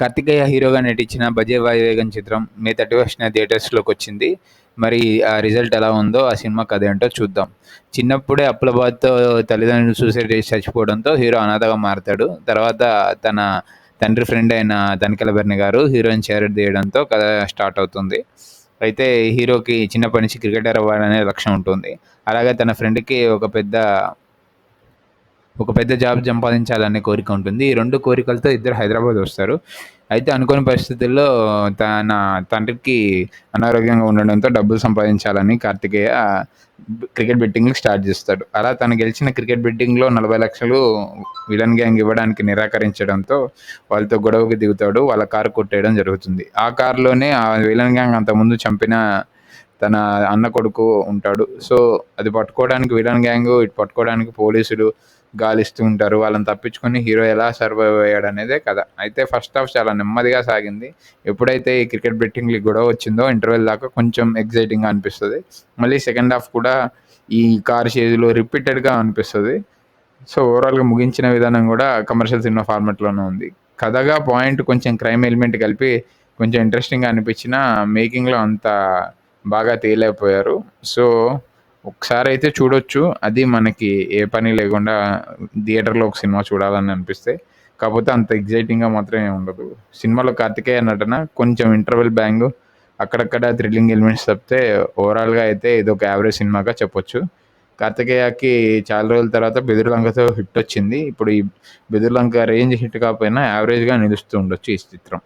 కార్తికేయ హీరోగా నటించిన బజే వాయువేగం చిత్రం మే థర్టీ ఫస్ట్న థియేటర్స్లోకి వచ్చింది. మరి ఆ రిజల్ట్ ఎలా ఉందో ఆ సినిమా కథ ఏంటో చూద్దాం. చిన్నప్పుడే అప్లబాద్తో తల్లిదండ్రులు సూసైడ్ చేసి చచ్చిపోవడంతో హీరో అనాథగా మారతాడు. తర్వాత తన తండ్రి ఫ్రెండ్ అయిన తనికెల బెర్ని గారు హీరోయిన్ చేరదీయడంతో కథ స్టార్ట్ అవుతుంది. అయితే హీరోకి చిన్నప్పటి నుంచి క్రికెటర్ అవ్వాలనే లక్ష్యం ఉంటుంది. అలాగే తన ఫ్రెండ్కి ఒక పెద్ద ఒక పెద్ద జాబ్ సంపాదించాలనే కోరిక ఉంటుంది. ఈ రెండు కోరికలతో ఇద్దరు హైదరాబాద్ వస్తారు. అయితే అనుకోని పరిస్థితుల్లో తన తండ్రికి అనారోగ్యంగా ఉండడంతో డబ్బులు సంపాదించాలని కార్తికేయ క్రికెట్ బెట్టింగ్ స్టార్ట్ చేస్తాడు. అలా తను గెలిచిన క్రికెట్ బెట్టింగ్లో నలభై లక్షలు విలన్ గ్యాంగ్ ఇవ్వడానికి నిరాకరించడంతో వాళ్ళతో గొడవకి దిగుతాడు. వాళ్ళ కారు కొట్టేయడం జరుగుతుంది. ఆ కారులోనే ఆ విలన్ గ్యాంగ్ అంతకుముందు చంపిన తన అన్న కొడుకు ఉంటాడు. సో అది పట్టుకోవడానికి విలన్ గ్యాంగ్ ఇటు పట్టుకోవడానికి పోలీసులు గాలిస్తూ ఉంటారు. వాళ్ళని తప్పించుకొని హీరో ఎలా సర్వైవ్ అయ్యాడు అనేదే కథ. అయితే ఫస్ట్ హాఫ్ చాలా నెమ్మదిగా సాగింది. ఎప్పుడైతే ఈ క్రికెట్ బెట్టింగ్లు గొడవ వచ్చిందో ఇంటర్వెల్ దాకా కొంచెం ఎగ్జైటింగ్గా అనిపిస్తుంది. మళ్ళీ సెకండ్ హాఫ్ కూడా ఈ కార్ షేజ్లో రిపీటెడ్గా అనిపిస్తుంది. సో ఓవరాల్గా ముగించిన విధానం కూడా కమర్షియల్ సినిమా ఫార్మాట్లోనే ఉంది. కథగా పాయింట్ కొంచెం క్రైమ్ ఎలిమెంట్ కలిపి కొంచెం ఇంట్రెస్టింగ్గా అనిపించిన మేకింగ్లో అంత బాగా తేలేకపోయారు. సో ఒకసారి అయితే చూడొచ్చు. అది మనకి ఏ పని లేకుండా థియేటర్లో ఒక సినిమా చూడాలని అనిపిస్తే. కాకపోతే అంత ఎగ్జైటింగ్గా మాత్రమే ఉండదు. సినిమాలో కార్తికేయ నటన కొంచెం ఇంటర్వెల్ బ్యాంగ్ అక్కడక్కడ థ్రిల్లింగ్ ఎలిమెంట్స్ తప్పితే ఓవరాల్గా అయితే ఇది ఒక యావరేజ్ సినిమాగా చెప్పొచ్చు. కార్తికేయకి చాలా రోజుల తర్వాత బెదురులంకతో హిట్ వచ్చింది. ఇప్పుడు ఈ బెదురులంక రేంజ్ హిట్ కాకపోయినా యావరేజ్గా నిలుస్తూ ఉండొచ్చు ఈ చిత్రం.